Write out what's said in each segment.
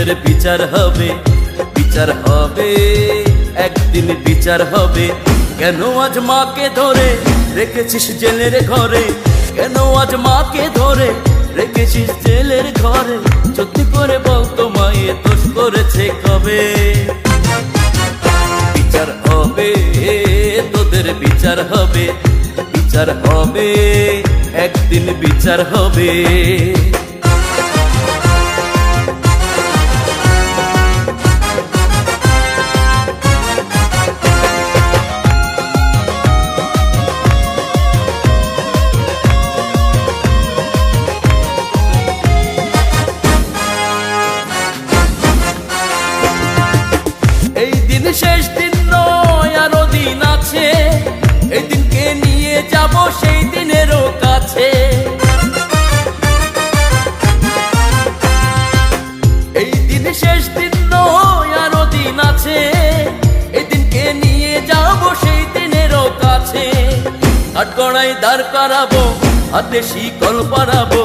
হবে বিচার হবে বিচার হবে, একদিন বিচার হবে। কেন আজ মাকে ধরে রেখেছিস জেলের ঘরে? কেন আজ মাকে ধরে রেখেছিস জেলের ঘরে? সত্যি করে বলতো মায়ে, দোষ করেছে কবে? বিচার হবে, তোদের বিচার হবে বিচার হবে, একদিন বিচার হবে। শেষ দিন নয়, আরও দিন আছে। এই দিনকে নিয়ে যাব, সেই দিনেরও কাছে। এই দিন শেষ দিন নয়, আরও দিন আছে। এই দিনকে নিয়ে যাব, সেই দিনেরও কাছে। দাঁড় করাবো, হাতে শিকল পরাবো।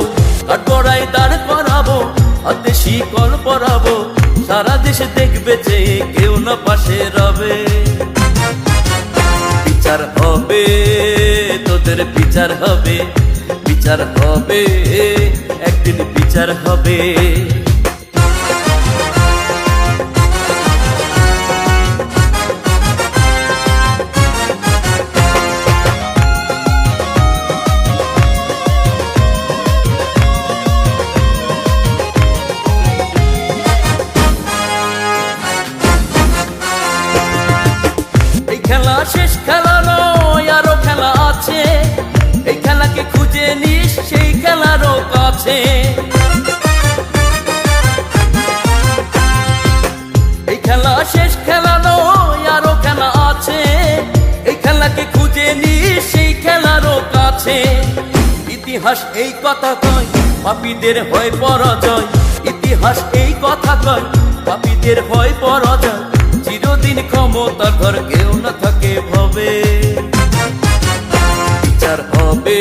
দাঁড় করাবো, হাতে শিকল পরাবো। সারা দেশে দেখবে যে কেউ না রবে বিচার হবে তোদের বিচার হবে। বিচার হবে একদিন বিচার হবে। খেলা শেষ খেলা নয় আরও খেলা আছে। এই খেলাকে খুঁজে নিস, সেই খেলারও কাছে। এই খেলা শেষ খেলা নয় আরও খেলা আছে। এই খেলাকে খুঁজে নিস, সেই খেলারও কাছে। ইতিহাস এই কথা কয়, পাপীদের হয় পরাজয়। ইতিহাস এই কথা কয়, পাপীদের হয় পরাজয়। চিরদিন ক্ষমতা ঘর কেউ না থাকে ভবে। বিচার হবে,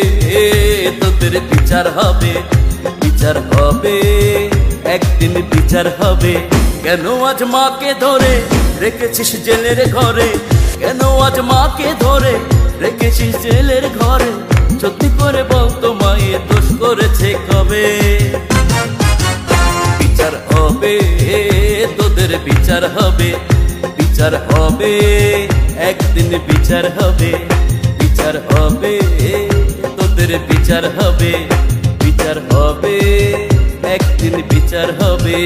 তোদের বিচার হবে বিচার হবে, একদিন বিচার হবে। কেন আজ মাকে ধরে রেখেছিস জেলের ঘরে? কেন আজ মাকে ধরে রেখেছিস জেলের ঘরে? সত্যি করে বলতো মায়ে দোষ করেছে কবে? বিচার হবে, তোদের বিচার হবে বিচার হবে, একদিন বিচার হবে বিচার হবে, তোদের বিচার হবে বিচার হবে, একদিন বিচার হবে।